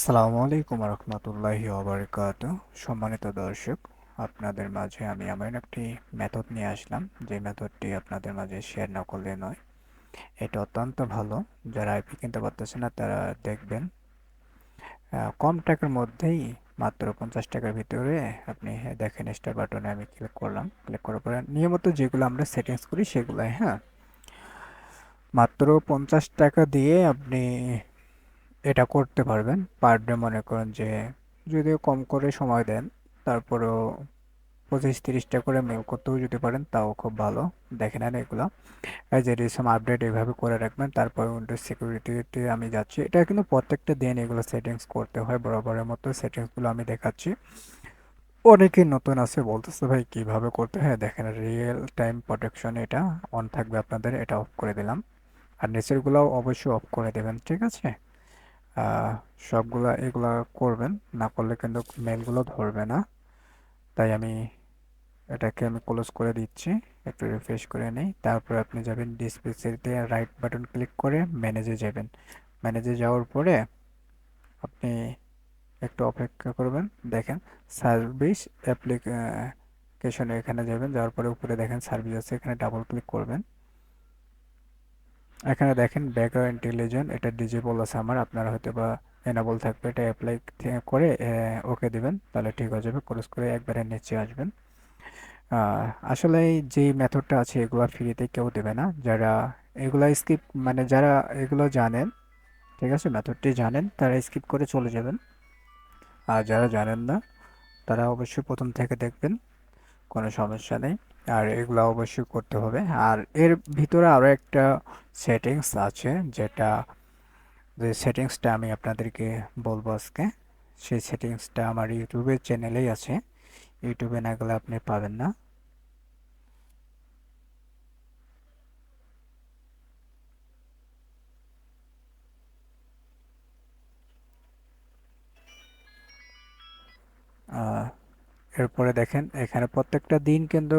আসসালামু আলাইকুম রহমতুল্লাহি ওবরাকাত। সম্মানিত দর্শক, আপনাদের মাঝে আমি এমন একটি মেথড নিয়ে আসলাম। যে মেথডটি আপনাদের মাঝে শেয়ার না করলে নয়। এটা অত্যন্ত ভালো। যারা আইপি কিনতে পারতেছে না, তারা দেখবেন কম টাকার মধ্যেই মাত্র পঞ্চাশ টাকার ভিতরে আপনি দেখেন স্টার বাটনে আমি ক্লিক করলাম। ক্লিক করার পরে নিয়মিত যেগুলো আমরা সেটিংস করি সেগুলাই হ্যাঁ? মাত্র পঞ্চাশ টাকা দিয়ে আপনি এটা করতে পারবেন। পার ডে মনে করেন যে, যদিও কম করে সময় দেন, তারপরেও পঁচিশ তিরিশটা করে মেল করতেও যদি পারেন, তাও খুব ভালো। দেখে নেন এগুলো। এই যে রিসম আপডেট এইভাবে করে রাখবেন, তারপর উইন্ডোজ সিকিউরিটিতে আমি যাচ্ছি। এটা কিন্তু প্রত্যেকটা দিন এগুলো সেটিংস করতে হয়, বরাবরের মতো সেটিংসগুলো আমি দেখাচ্ছি। অনেকেই নতুন আছে, বলতেছে ভাই, কীভাবে করতে হয়? দেখেন রিয়েল টাইম প্রোটেকশন এটা অন থাকবে আপনাদের, এটা অফ করে দিলাম। আর নিচেরগুলোও অবশ্যই অফ করে দেবেন, ঠিক আছে? সবগুলা এগুলা করবেন, না করলে কিন্তু মেলগুলো ধরবে না। তাই আমি এটাকে আমি ক্লোজ করে দিচ্ছি, একটু রিফ্রেশ করে নিই। তারপর আপনি যাবেন ডিসপ্লেতে রাইট বাটন ক্লিক করে ম্যানেজে যাবেন। ম্যানেজে যাওয়ার পরে আপনি একটু অপেক্ষা করবেন, দেখেন সার্ভিস অ্যাপ্লিকেশনে এখানে যাবেন, যাওয়ার পরে উপরে দেখেন সার্ভিস আছে, এখানে ডাবল ক্লিক করবেন। এখানে দেখেন ব্যাকগ্রাউন্ড ইন্টেলিজেন্ট এটা ডিজেবল আছে আমার আপনারা হয়তো বা এনাবল থাকবে, এটা অ্যাপ্লাই করে ওকে দিবেন, তাহলে ঠিক হয়ে যাবে ক্রস করে একবারে নিচে আসবেন। আসলে যে মেথডটা আছে, এগুলো ফ্রিতে কেউ দেবে না। যারা এগুলো স্কিপ মানে যারা এগুলো জানেন, ঠিক আছে মেথডটি জানেন, তারা স্কিপ করে চলে যাবেন। আর যারা জানেন না, তারা অবশ্যই প্রথম থেকে দেখবেন, কোনো সমস্যা নেই। আর এগুলো অবশ্যই করতে হবে। আর এর ভিতরে আরও একটা সেটিংস আছে, যেটা যে সেটিংসটা আমি আপনাদেরকে বলব আজকে, সেই সেটিংসটা আমার ইউটিউবের চ্যানেলেই আছে। ইউটিউবে না গেলে আপনি পাবেন না। এরপরে দেখেন, এখানে প্রত্যেকটা দিন কিন্তু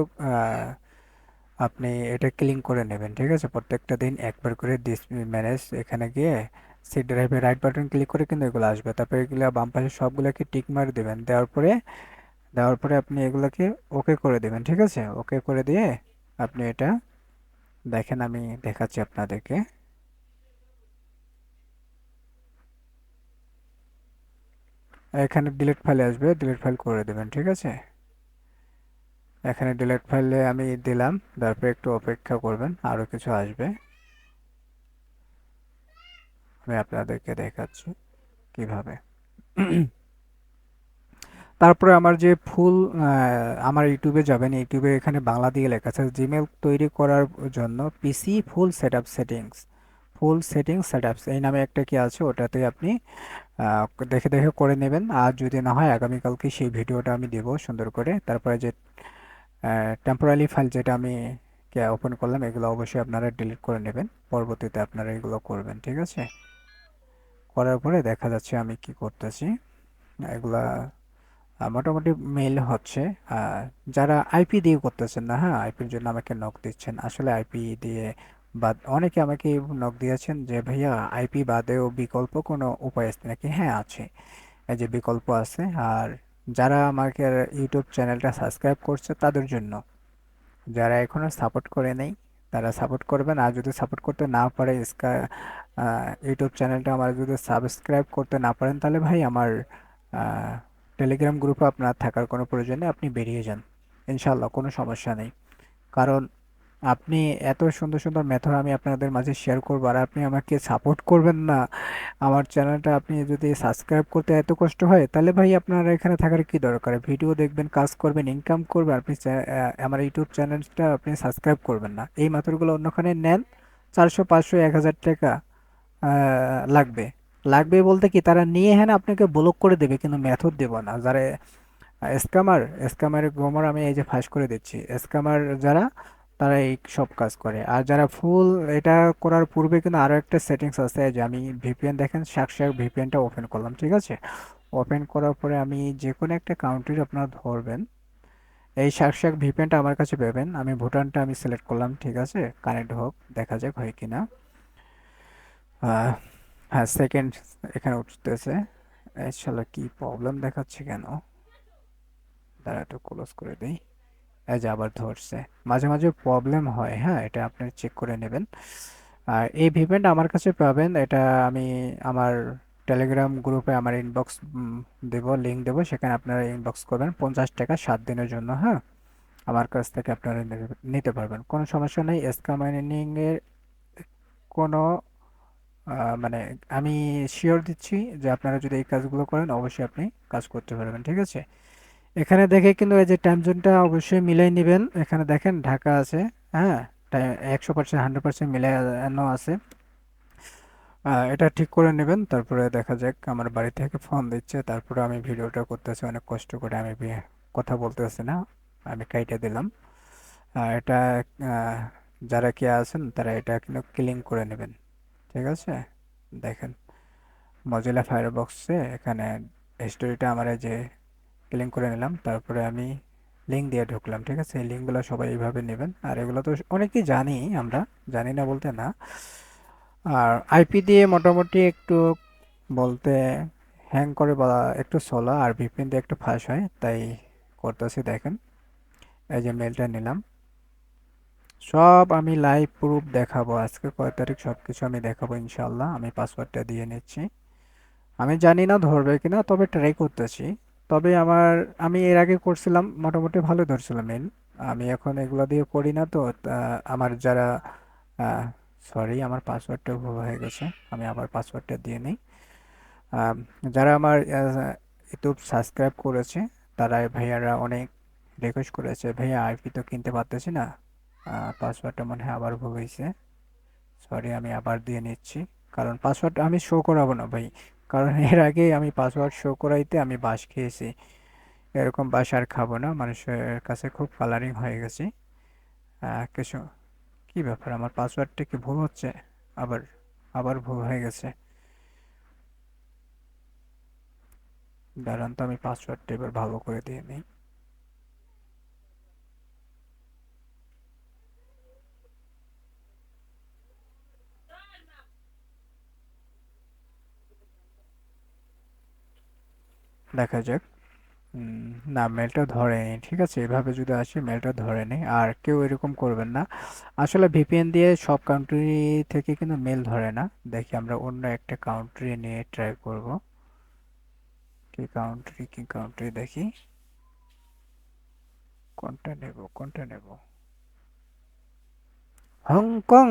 আপনি এটা ক্লিন করে নেবেন, ঠিক আছে? প্রত্যেকটা দিন একবার করে দিস ম্যানেজ এখানে গিয়ে সি ড্রাইভে রাইট বাটন ক্লিক করে কিন্তু এগুলো আসবে। তারপরে এগুলো বাম পাশে সবগুলোকে টিক মার দেবেন। দেওয়ার পরে দেওয়ার পরে আপনি এগুলোকে ওকে করে দেবেন, ঠিক আছে? ওকে করে দিয়ে আপনি এটা দেখেন, আমি দেখাচ্ছি আপনাদেরকে। এখানে ডিলিট ফাইলে আসবে ডিলিট ফাইল করে দেবেন, ঠিক আছে? এখানে ডিলিট ফাইলে আমি দিলাম, তারপরে একটু অপেক্ষা করবেন আরও কিছু আসবে। আমি আপনাদেরকে দেখাচ্ছি কীভাবে। তারপরে আমার যে ফুল আমার ইউটিউবে যাবেন, ইউটিউবে এখানে বাংলা দিয়ে লেখা আছে জিমেল তৈরি করার জন্য PC full set up settings full settings setups এই নামে একটা কি আছে, ওটাতে আপনি দেখে দেখে করে নেবেন। আর যদি না হয়, আগামীকালকে সেই ভিডিওটা আমি দেব সুন্দর করে। তারপরে যে টেম্পোরারি ফাইল যেটা আমি ওপেন করলাম, এগুলো অবশ্যই আপনারা ডিলিট করে নেবেন। পরবর্তীতে আপনারা এগুলো করবেন, ঠিক আছে? করার পরে দেখা যাচ্ছে আমি কি করতেছি। এগুলা মোটামুটি মেল হচ্ছে। যারা আইপি দিয়ে করতেছেন না হ্যাঁ আইপির জন্য আমাকে নক দিচ্ছেন। আসলে আইপি দিয়ে বা অনেকে আমাকে নক দিয়েছেন যে, ভাইয়া আইপি বাদেও বিকল্প কোনো উপায় আছে? নাকি হ্যাঁ আছে। এই যে বিকল্প আছে। আর যারা আমাকে ইউটিউব চ্যানেলটা সাবস্ক্রাইব করছে তাদের জন্য। যারা এখনও সাপোর্ট করে নেই, তারা সাপোর্ট করবেন। আর যদি সাপোর্ট করতে না পারে ইউটিউব চ্যানেলটা আমার যদি সাবস্ক্রাইব করতে না পারেন, তাহলে ভাই আমার টেলিগ্রাম গ্রুপে আপনার থাকার কোনো প্রয়োজন নেই। আপনি বেরিয়ে যান। ইনশাল্লাহ কোনো সমস্যা নেই। কারণ আপনি এত সুন্দর সুন্দর মেথড আমি আপনাদের মাঝে শেয়ার করব আর আপনি আমাকে সাপোর্ট করবেন না। আমার চ্যানেলটা আপনি যদি সাবস্ক্রাইব করতে এত কষ্ট হয়, তাহলে ভাই আপনার এখানে থাকার কি দরকার? ভিডিও দেখবেন, কাজ করবেন ইনকাম করবেন, আপনি আমার ইউটিউব চ্যানেলটা আপনি সাবস্ক্রাইব করবেন না। এই মেথডগুলো অন্যখানে নেন, চারশো, পাঁচশো, এক হাজার টাকা লাগবে। লাগবে বলতে কি, তারা নিয়ে হ্যাঁ আপনাকে ব্লক করে দেবে, কিন্তু মেথড দেবো না। যারা স্ক্যামার স্ক্যামারের গোমর আমি এই যে ফাঁস করে দিচ্ছি। স্ক্যামার যারা তারা এই সব কাজ করে। আর যারা ফুল এটা করার পূর্বে কিন্তু আরও একটা সেটিংস আছে যে আমি ভিপিএন দেখেন শাক শাক ভিপিএনটা ওপেন করলাম, ঠিক আছে? ওপেন করার পরে আমি যে কোনো একটা কাউন্ট্রির আপনারা ধরবেন, এই শাক শাক ভিপিএনটা আমার কাছে পাবেন। আমি ভুটানটা আমি সিলেক্ট করলাম, ঠিক আছে? কানেক্ট হোক, দেখা যাক হয় কি না হ্যাঁ সেকেন্ড এখানে উঠতেছে। আসলে কি প্রবলেম দেখাচ্ছে কেন? দাঁড়া একটু ক্লোজ করে দিই। এই যে আবার ধরছে। মাঝে মাঝে প্রবলেম হয় হ্যাঁ এটা আপনি চেক করে নেবেন। আর এই ভিভেন্ট আমার কাছে পাবেন, এটা আমি আমার টেলিগ্রাম গ্রুপে আমার ইনবক্স দেব লিঙ্ক দেব, সেখানে আপনারা ইনবক্স করবেন পঞ্চাশ টাকা সাত দিনের জন্য হ্যাঁ? আমার কাছ থেকে আপনারা নিতে পারবেন। কোনো সমস্যা নেই এসকা মাইনিংয়ের কোনো মানে আমি শিওর দিচ্ছি যে আপনারা যদি এই কাজগুলো করেন, অবশ্যই আপনি কাজ করতে পারবেন, ঠিক আছে? এখানে দেখে কিন্তু এই যে টাইম জোনটা অবশ্যই মিলাই নেবেন। এখানে দেখেন ঢাকা আছে হ্যাঁ? একশো পার্সেন্ট হান্ড্রেড পার্সেন্ট মিলানো আছে। এটা ঠিক করে নেবেন, তারপরে দেখা যাক আমার বাড়ি থেকে ফোন দিচ্ছে, তারপরে আমি ভিডিওটা করতেছি, অনেক কষ্ট করে আমি কথা বলতেছি না, আমি কাইটে দিলাম। এটা যারা কে আছেন, তারা এটা কিন্তু ক্লিন করে নেবেন, ঠিক আছে? দেখেন মজিলা ফায়ারবক্সে এখানে হিস্টোরিটা আমার যে ক্লিন করে নিলাম। তারপরে আমি লিঙ্ক দিয়ে ঢুকলাম, ঠিক আছে? এই লিঙ্কগুলো সবাই এইভাবে নেবেন। আর এগুলো তো অনেকেই জানি আমরা, জানি না বলতে না। আর আইপি দিয়ে মোটামুটি একটু বলতে হ্যাং করে বা একটু সোলা আর ভিপিএন দিয়ে একটু ফাঁস হয়, তাই করতেছি দেখেন। এই যে মেলটা নিলাম। সব আমি লাইভ প্রুফ দেখাবো। আজকে কয় তারিখ সব কিছু আমি দেখাবো ইনশাল্লাহ আমি পাসওয়ার্ডটা দিয়ে নিচ্ছি। আমি জানি না ধরবে কিনা, তবে ট্রাই করতেছি। তবে আমার, আমি এর আগে করছিলাম, মোটামুটি ভালো ধরছিলাম মেল আমি এখন এগুলো দিয়ে করি না তো আমার যারা সরি আমার পাসওয়ার্ডটা ভুল হয়ে গেছে, আমি আবার পাসওয়ার্ডটা দিয়ে নিই। যারা আমার ইউটিউব সাবস্ক্রাইব করেছে, তারা ভাইয়ারা অনেক রিকোয়েস্ট করেছে, ভাইয়া আইপি তো কিনতে পারতেছি না। পাসওয়ার্ডটা মনে হয় আবার ভুল হয়েছে সরি আমি আবার দিয়ে নিচ্ছি। কারণ পাসওয়ার্ড আমি শো করাবো না ভাই। কারণ এর আগে আমি পাসওয়ার্ড শো করাইতে আমি বাস খেয়েছি। এরকম বাস আর খাব না, মানুষের কাছে খুব কালারিং হয়ে গেছে। কিছু, কি ব্যাপার, আমার পাসওয়ার্ডটা কি ভুল হচ্ছে? আবার আবার ভুল হয়ে গেছে। দাঁড়ান তো, আমি পাসওয়ার্ডটা এবার ভালো করে দিয়ে নিই দেখা যাক। না মেলটা ধরেনি ঠিক আছে? এভাবে যদি আসে মেলটা ধরেনি আর কেউ এরকম করবেন না। আসলে ভিপিএন দিয়ে সব কাউন্ট্রি থেকে কিন্তু মেল ধরে না। দেখি আমরা অন্য একটা কাউন্ট্রি নিয়ে ট্রাই করব। কি কাউন্ট্রি কি কাউন্ট্রি দেখি। কোনটা নেব কোনটা নেব? হংকং!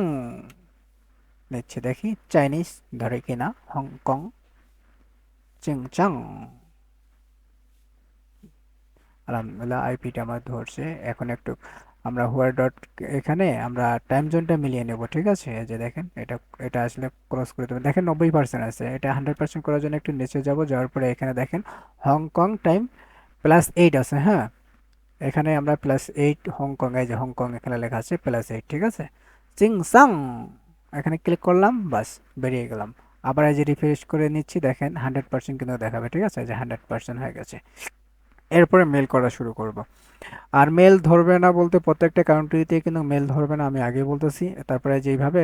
নিচ্ছে দেখি চাইনিজ ধরে কিনা, হংকং চিংচাং আলহামদুলিল্লাহ, আইপিটা আমার ধরছে। এখন একটু আমরা হোয়ার ডট এখানে আমরা টাইম জোনটা মিলিয়ে নেব, ঠিক আছে? যে দেখেন, এটা এটা আসলে ক্রস করে দেবেন দেখেন নব্বই পার্সেন্ট আছে, এটা হান্ড্রেড পার্সেন্ট করার জন্য একটু নিচে যাব, যাওয়ার পরে এখানে দেখেন হংকং টাইম প্লাস এইট আছে হ্যাঁ? এখানে আমরা প্লাস এইট হংকং, এই যে হংকং এখানে লেখা আছে প্লাস এইট, ঠিক আছে? চিং সাং এখানে ক্লিক করলাম, বাস, বেরিয়ে গেলাম। আবার এই যে রিফ্রেশ করে নিচ্ছি, দেখেন হান্ড্রেড পার্সেন্ট কিন্তু দেখাবে, ঠিক আছে? যে হান্ড্রেড পার্সেন্ট হয়ে গেছে। এরপরে মেল করা শুরু করব। আর মেল ধরবে না বলতে প্রত্যেকটা কাউন্ট্রিতে কিন্তু মেল ধরবে না, আমি আগে বলতেছি। তারপরে যেইভাবে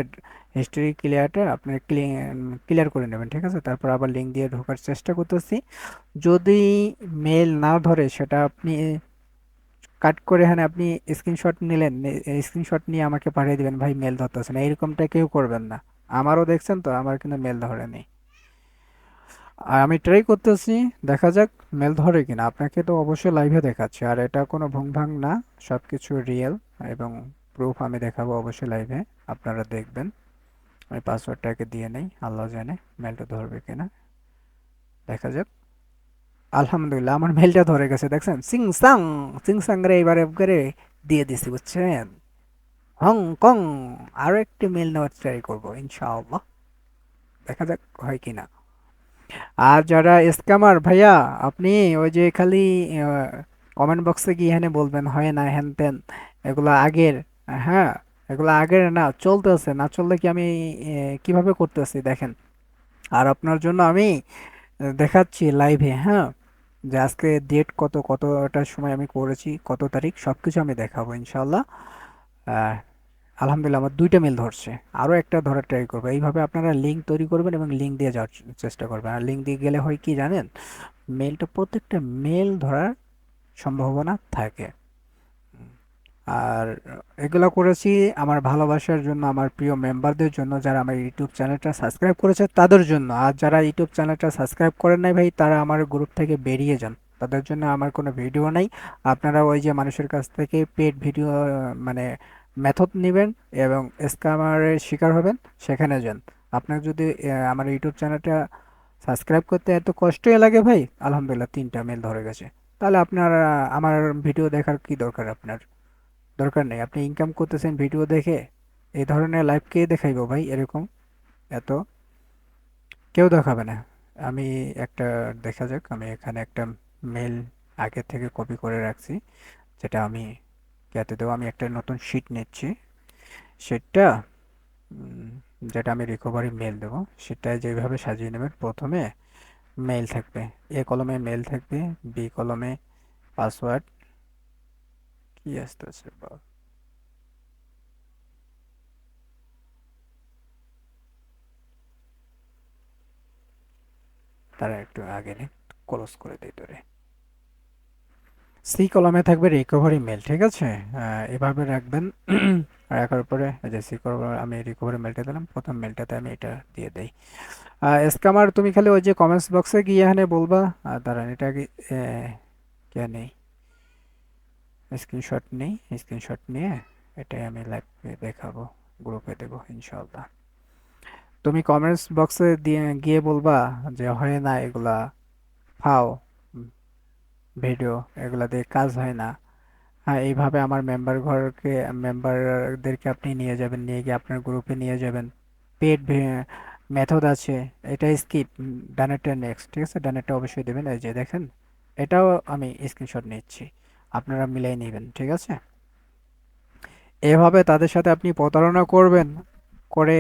হিস্ট্রি ক্লিয়ারটা আপনি ক্লিয়ার করে নেবেন, ঠিক আছে? তারপর আবার লিঙ্ক দিয়ে ঢোকার চেষ্টা করতেছি। যদি মেল না ধরে সেটা আপনি কাট করে এখানে আপনি স্ক্রিনশট নিলেন স্ক্রিনশট নিয়ে আমাকে পাঠিয়ে দেবেন, ভাই মেল ধরতেছে না। এরকমটা কেউ করবেন না। আমারও দেখছেন তো, আমার কিন্তু মেল ধরেনি আর আমি ট্রাই করতেছি, দেখা যাক মেল ধরে কিনা। আপনাকে তো অবশ্যই লাইভে দেখাচ্ছি, আর এটা কোনো ভুংভাং না সব কিছু রিয়েল এবং প্রুফ আমি দেখাবো অবশ্যই লাইভে আপনারা দেখবেন। আমি পাসওয়ার্ডটাকে দিয়ে নেই, আল্লাহ জানে মেলটা ধরবে কিনা। দেখা যাক। আলহামদুলিল্লাহ, আমার মেলটা ধরে গেছে, দেখছেন? সিং সাং সিং সাং রে, এবারে করে দিয়ে দিছি, বুঝছেন? হংকং আরও একটি মেল নেওয়ার ট্রাই করব, ইনশাআল্লাহ। দেখা যাক হয় কিনা। আর যারা স্ক্যামার, ভাইয়া, আপনি ওই যে খালি কমেন্ট বক্সে গিয়ে এখানে বলবেন, হয় না, হ্যান তেন এগুলো আগের হ্যাঁ এগুলো আগের না, চলতেছে, না চললে কি আমি কীভাবে করতেছি, দেখেন। আর আপনার জন্য আমি দেখাচ্ছি লাইভে হ্যাঁ যে আজকে ডেট কত কতটার সময় আমি করেছি, কত তারিখ সব কিছু আমি দেখাবো ইনশাল্লাহ আলহামদুলিল্লাহ, আমার দুইটা মেল ধরছে। আরও একটা ধরার ট্রাই করব। এইভাবে আপনারা লিঙ্ক তৈরি করবেন এবং লিঙ্ক দিয়ে যাওয়ার চেষ্টা করবেন। আর লিঙ্ক দিয়ে গেলে হয় কি জানেন? মেলটা প্রত্যেকটা মেল ধরার সম্ভাবনা থাকে। আর এগুলো করেছি আমার ভালোবাসার জন্য, আমার প্রিয় মেম্বারদের জন্য, যারা আমার ইউটিউব চ্যানেলটা সাবস্ক্রাইব করেছে, তাদের জন্য। আর যারা ইউটিউব চ্যানেলটা সাবস্ক্রাইব করেন নাই ভাই, তারা আমার গ্রুপ থেকে বেরিয়ে যান। তাদের জন্য আমার কোনো ভিডিও নাই। আপনারা ওই যে মানুষের কাছ থেকে পেড ভিডিও মানে মেথড নেবেন এবং স্ক্যামারের শিকার হবেন, সেখানে যান। আপনার যদি আমার ইউটিউব চ্যানেলটা সাবস্ক্রাইব করতে এত কষ্টই লাগে ভাই, আলহামদুলিল্লাহ তিনটা মেল ধরে গেছে। তাহলে আপনার আমার ভিডিও দেখার কি দরকার আপনার? দরকার নেই। আপনি ইনকাম করতেছেন ভিডিও দেখে, এই ধরনের লাইভ কে দেখাইবো ভাই এরকম? এত? কেউ দেখাবে না। আমি একটা, দেখা যাক, আমি এখানে একটা মেল আগে থেকে কপি করে রাখছি, যেটা আমি কেতে দেবো আমি একটা নতুন শিট নিচ্ছি শিটটা যেটা আমি রিকভারি মেল দেবো, সেটা যেভাবে সাজিয়ে নেবেন প্রথমে মেল থাকবে। এ কলমে মেল থাকবে বি কলমে পাসওয়ার্ড কি আসতেছে তারা একটু আগে ক্লোজ করে দিই তোরে। সি কলমে থাকবে রিকভারি মেল ঠিক আছে? এভাবে রাখবেন। রাখার পরে যে সি আমি রিকভারি মেলটা দিলাম। প্রথম মেলটাতে আমি এটা দিয়ে দেই। স্ক্যামার তুমি খালি ওই যে কমেন্টস বক্সে গিয়ে এখানে বলবা। আর দাঁড়ান, এটা কে নেই? স্ক্রিনশট নেই। স্ক্রিনশট নিয়ে এটাই আমি লাইভে দেখাবো গ্রুপে দেবো ইনশাল্লাহ তুমি কমেন্টস বক্সে দিয়ে, গিয়ে বলবা যে, হয় না, এগুলা ফাও। ভিডিও এগুলা দিয়ে কাজ হয় না। হ্যাঁ এইভাবে আমার মেম্বার ঘরকে মেম্বারদেরকে আপনি নিয়ে যাবেন, নিয়ে গিয়ে আপনার গ্রুপে নিয়ে যাবেন। পেড মেথড আছে এটা স্কিপ ডানেটটা নেক্সট ঠিক আছে? ডানেটটা অবশ্যই দেবেন, এই যে দেখেন, এটাও আমি স্ক্রিনশট নিচ্ছি, আপনারা মিলাই নেবেন, ঠিক আছে? এভাবে তাদের সাথে আপনি প্রতারণা করবেন, করে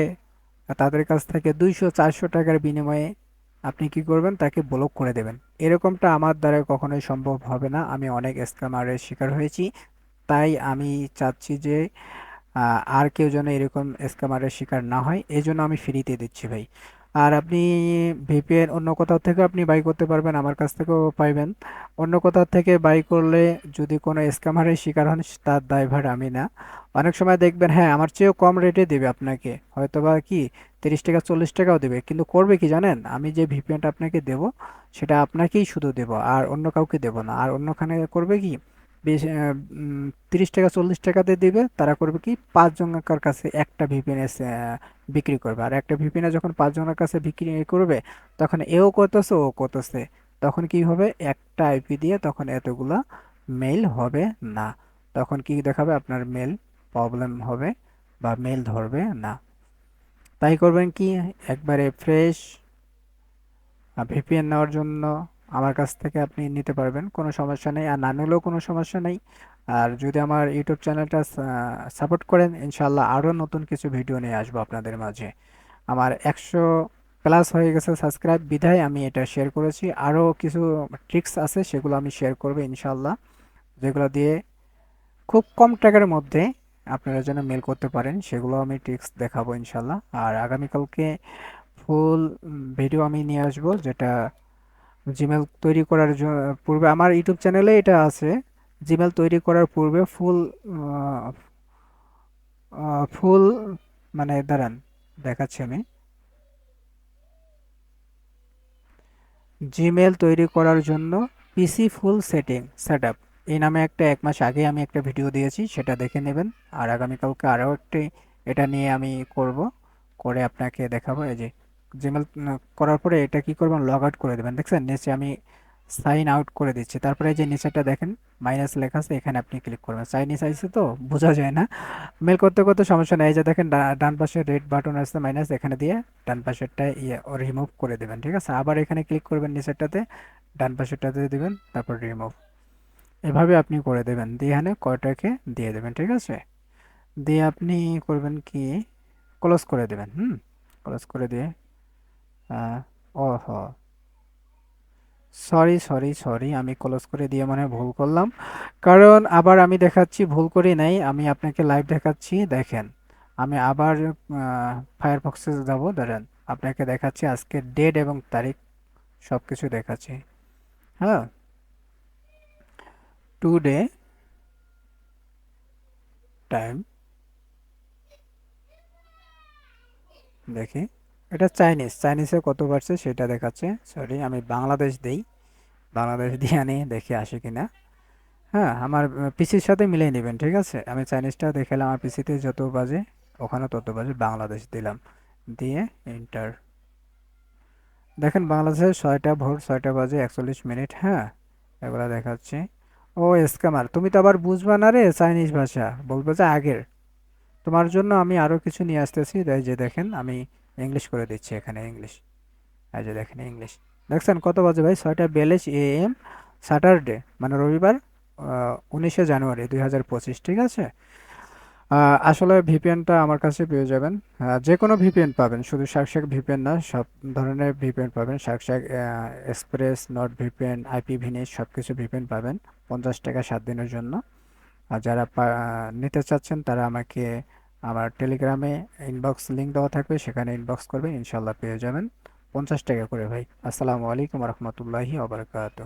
তাদের কাছ থেকে দুইশো চারশো টাকার বিনিময়ে আপনি কি করবেন? তাকে ব্লক করে দেবেন। এরকমটা আমার দ্বারা কখনোই সম্ভব হবে না। আমি অনেক স্ক্যামারের শিকার হয়েছি। তাই আমি চাচ্ছি যে আর কেউ যেন এরকম স্ক্যামারের শিকার না হয়। এই জন্য আমি ফ্রিতে দিচ্ছি ভাই। আর আপনি ভিপিএন অন্য কোথাও থেকে আপনি বাই করতে পারবেন, আমার কাছ থেকেও পাইবেন। অন্য কোথাও থেকে বাই করলে যদি কোনো স্ক্যামারের শিকার হন, তার দায়ভার আমি না। অনেক সময় দেখবেন হ্যাঁ আমার চেয়েও কম রেটে দেবে আপনাকে। হয়তো বা কি, তিরিশ টাকা, চল্লিশ টাকাও দেবে। কিন্তু করবে কি জানেন? আমি যে ভিপিএনটা আপনাকে দেব, সেটা আপনাকেই শুধু দেব, আর অন্য কাউকে দেব না। আর অন্যখানে করবে কি বেশ তিরিশ টাকা, চল্লিশ টাকাতে দিবে। তারা করবে কি? পাঁচজনের কাছে একটা ভিপিএন বিক্রি করবে। আর একটা ভিপিএনে যখন পাঁচজনের কাছে বিক্রি করবে, তখন এও করতেছে, ও করতেছে। তখন কি হবে? একটা আইপি দিয়ে তখন এতগুলা মেল হবে না। তখন কি দেখাবে? আপনার মেল প্রবলেম হবে বা মেল ধরবে না। তাই করবেন কি? একবারে ফ্রেশ ভিপিএন নেওয়ার জন্য আমার কাছ থেকে আপনি নিতে পারবেন, কোনো সমস্যা নেই। আর না নিলেও কোনো সমস্যা নেই। আর যদি আমার ইউটিউব চ্যানেলটা সাপোর্ট করেন ইনশাল্লাহ আরও নতুন কিছু ভিডিও নিয়ে আসব আপনাদের মাঝে। আমার একশো প্লাস হয়ে গেছে সাবস্ক্রাইব বিধায় আমি এটা শেয়ার করেছি। আরও কিছু ট্রিক্স আছে, সেগুলো আমি শেয়ার করব ইনশাল্লাহ যেগুলো দিয়ে খুব কম টাকার মধ্যে আপনারা যেন মেল করতে পারেন, সেগুলো আমি ট্রিক্স দেখাবো ইনশাল্লাহ আর আগামীকালকে ফুল ভিডিও আমি নিয়ে আসব, যেটা জিমেল তৈরি করার পূর্বে আমার ইউটিউব চ্যানেলে এটা আছে। জিমেল তৈরি করার পূর্বে ফুল ফুল মানে দাঁড়ান, দেখাচ্ছি আমি। জিমেল তৈরি করার জন্য PC full setting set up এই নামে একটা এক মাস আগে আমি একটা ভিডিও দিয়েছি, সেটা দেখে নেবেন। আর আগামীকালকে আরও একটি, এটা নিয়ে আমি করব, করে আপনাকে দেখাবো। এই যে জিমেল করার পরে এটা কি করবেন? লগ আউট করে দেবেন। দেখছেন, নিচে আমি সাইন আউট করে দিচ্ছি। তারপরে যে নিচেটা দেখেন মাইনাস লেখা আছে, এখানে আপনি ক্লিক করবেন। চাইনিজ আইসে তো, বোঝা যায় না। মেল করতে করতে সমস্যা নেই। যে দেখেন ডান পাশে রেড বাটন আসছে মাইনাস এখানে দিয়ে ডান পাশেরটা ইয়ে রিমুভ করে দেবেন, ঠিক আছে? আবার এখানে ক্লিক করবেন নিচেরটাতে, ডান পাশেরটাতে দেবেন, তারপর রিমুভ এভাবে আপনি করে দেবেন। দিয়ে এখানে কয়টাকে দিয়ে দেবেন, ঠিক আছে? দিয়ে আপনি করবেন কি? ক্লোজ করে দেবেন, হুম? ক্লোজ করে দিয়ে ওহ। সরি সরি সরি আমি ক্লোজ করে দিয়ে মানে ভুল করলাম। কারণ আবার আমি দেখাচ্ছি, ভুল করি নাই, আমি আপনাকে লাইভ দেখাচ্ছি, দেখেন। আমি আবার ফায়ারফক্সে যাব দাঁড়ান আপনাকে দেখাচ্ছি আজকে ডেট এবং তারিখ সব কিছু দেখাচ্ছি। হ্যাঁ টুডে টাইম দেখি। এটা চাইনিজ চাইনিজে কত বাড়ছে সেটা দেখাচ্ছে। সরি আমি বাংলাদেশ দেই। বাংলাদেশ দিয়ে আনি দেখি আসে কি না হ্যাঁ আমার পিসির সাথে মিলিয়ে নেবেন, ঠিক আছে? আমি চাইনিজটা দেখালাম, আমার পিসিতে যত বাজে, ওখানে তত বাজে বাংলাদেশ দিলাম। দিয়ে এন্টার দেখেন, বাংলাদেশে ছয়টা ভোর, ছয়টা বাজে একচল্লিশ মিনিট হ্যাঁ? এগুলো দেখাচ্ছে। ও, স্ক্যামার, তুমি তো আবার বুঝবা না রে চাইনিজ ভাষা। বলব যে আগের। তোমার জন্য আমি আরও কিছু নিয়ে আসতেছি যে দেখেন, আমি ইংলিশ করে দিচ্ছি এখানে ইংলিশ এই যে দেখেন ইংলিশ দেখছেন কত বাজে ভাই? ছয়টা বিয়াল্লিশ এ এম স্যাটারডে মানে রবিবার উনিশে জানুয়ারি দুই হাজার পঁচিশ, ঠিক আছে? আসলে ভিপিএনটা আমার কাছে পেয়ে যাবেন। যে কোনো ভিপিএন পাবেন, শুধু শাকশাক ভিপিএন না, সব ধরনের ভিপিএন পাবেন। Surfshark express Nord VPN IPVanish সব কিছু ভিপিএন পাবেন। পঞ্চাশ টাকা সাত দিনের জন্য। আর যারা নিতে চাচ্ছেন, তারা আমাকে আমার টেলিগ্রামে ইনবক্স লিঙ্ক দেওয়া থাকবে, সেখানে ইনবক্স করবেন ইনশাল্লাহ পেয়ে যাবেন। পঞ্চাশ টাকা করে ভাই। আসসালামু আলাইকুম রহমতুল্লাহি আবরকাত